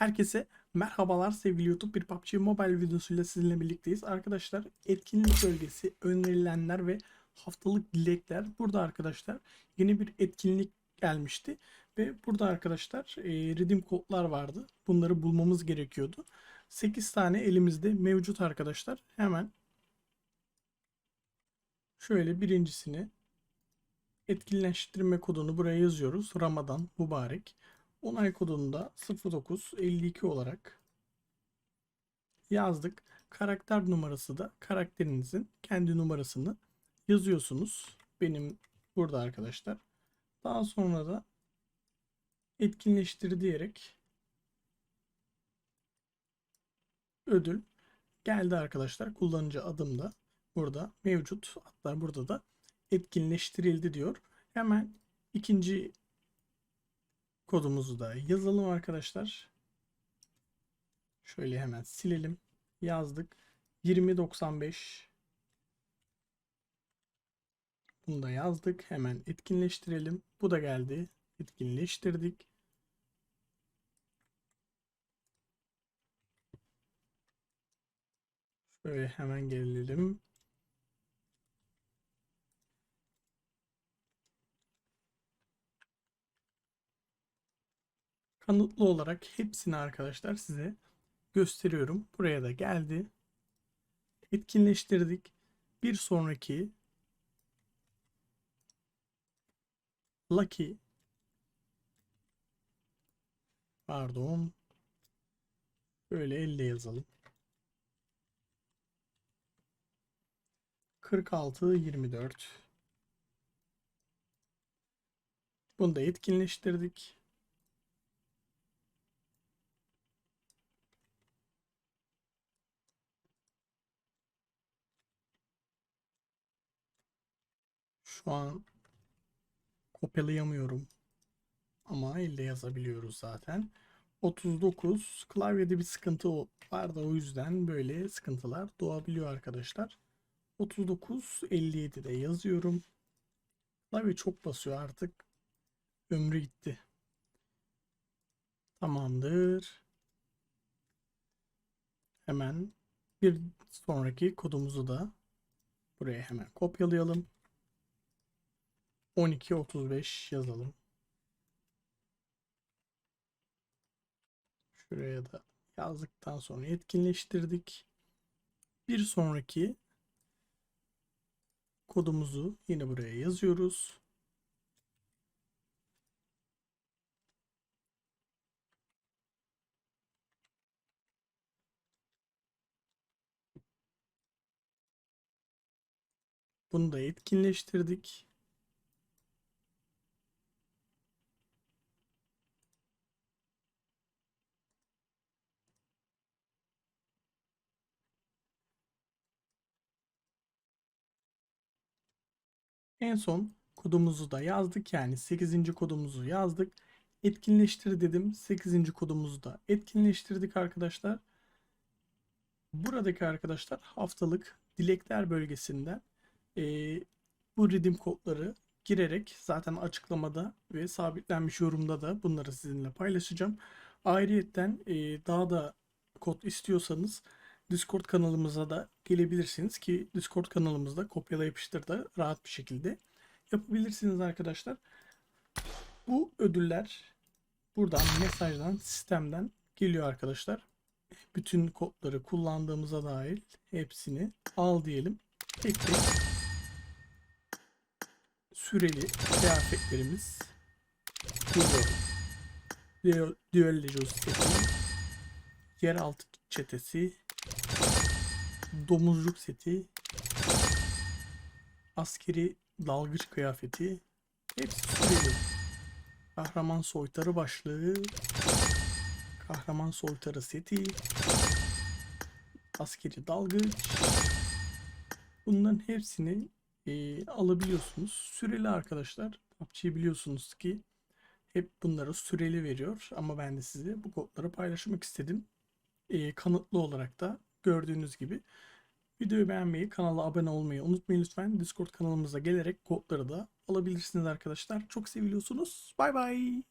Herkese merhabalar sevgili YouTube bir PUBG Mobile videosuyla sizinle birlikteyiz. Arkadaşlar etkinlik bölgesi, önerilenler ve haftalık dilekler. Burada arkadaşlar yeni bir etkinlik gelmişti. Ve burada arkadaşlar e, redeem kodlar vardı. Bunları bulmamız gerekiyordu. 8 tane elimizde mevcut arkadaşlar. Hemen şöyle birincisini etkinleştirme kodunu buraya yazıyoruz. Ramazan mübarek. Onay kodunu da 0952 olarak yazdık. Karakter numarası da karakterinizin kendi numarasını yazıyorsunuz. Benim burada arkadaşlar. Daha sonra da etkinleştir diyerek ödül geldi arkadaşlar. Kullanıcı adım da burada mevcut. Hatta burada da etkinleştirildi diyor. Hemen ikinci kodumuzu da yazalım arkadaşlar. Şöyle hemen silelim. Yazdık. 2095 Bunu da yazdık. Hemen etkinleştirelim. Bu da geldi. Etkinleştirdik. Şöyle hemen gelelim. Kanıtlı olarak hepsini arkadaşlar size gösteriyorum. Buraya da geldi. Etkinleştirdik. Bir sonraki Lucky pardon böyle elle yazalım. 46 24 Bunu da etkinleştirdik. Şu an kopyalayamıyorum. Ama elde yazabiliyoruz zaten. 39 klavyede bir sıkıntı var da o yüzden böyle sıkıntılar doğabiliyor arkadaşlar. 39 57'de yazıyorum. Klavye çok basıyor artık. Ömrü gitti. Tamamdır. Hemen bir sonraki kodumuzu da buraya hemen kopyalayalım. 12.35 yazalım. Şuraya da yazdıktan sonra etkinleştirdik. Bir sonraki kodumuzu yine buraya yazıyoruz. Bunu da etkinleştirdik. En son kodumuzu da yazdık. Yani 8. kodumuzu yazdık. Etkinleştir dedim. 8. kodumuzu da etkinleştirdik arkadaşlar. Buradaki arkadaşlar haftalık dilekler bölgesinden e, bu redeem kodları girerek zaten açıklamada ve sabitlenmiş yorumda da bunları sizinle paylaşacağım. Ayrıyetten e, daha da kod istiyorsanız Discord kanalımıza da gelebilirsiniz ki Discord kanalımızda kopyala yapıştır da rahat bir şekilde yapabilirsiniz arkadaşlar. Bu ödüller buradan mesajdan sistemden geliyor arkadaşlar. Bütün kodları kullandığımıza dair hepsini al diyelim. Tek tek süreli kıyafetlerimiz geliyor. Düello seti, yeraltı çetesi, domuzcuk seti, askeri dalgıç kıyafeti, hepsi süreli. Kahraman soytarı başlığı, kahraman soytarı seti, askeri dalgıç. Bunların hepsini e, alabiliyorsunuz. Süreli arkadaşlar. PUBG biliyorsunuz ki hep bunları süreli veriyor. Ama ben de size bu kodları paylaşmak istedim. E, kanıtlı olarak da gördüğünüz gibi. Videoyu beğenmeyi, kanala abone olmayı unutmayın lütfen. Discord kanalımıza gelerek kodları da alabilirsiniz arkadaşlar. Çok seviliyorsunuz. Bay bay.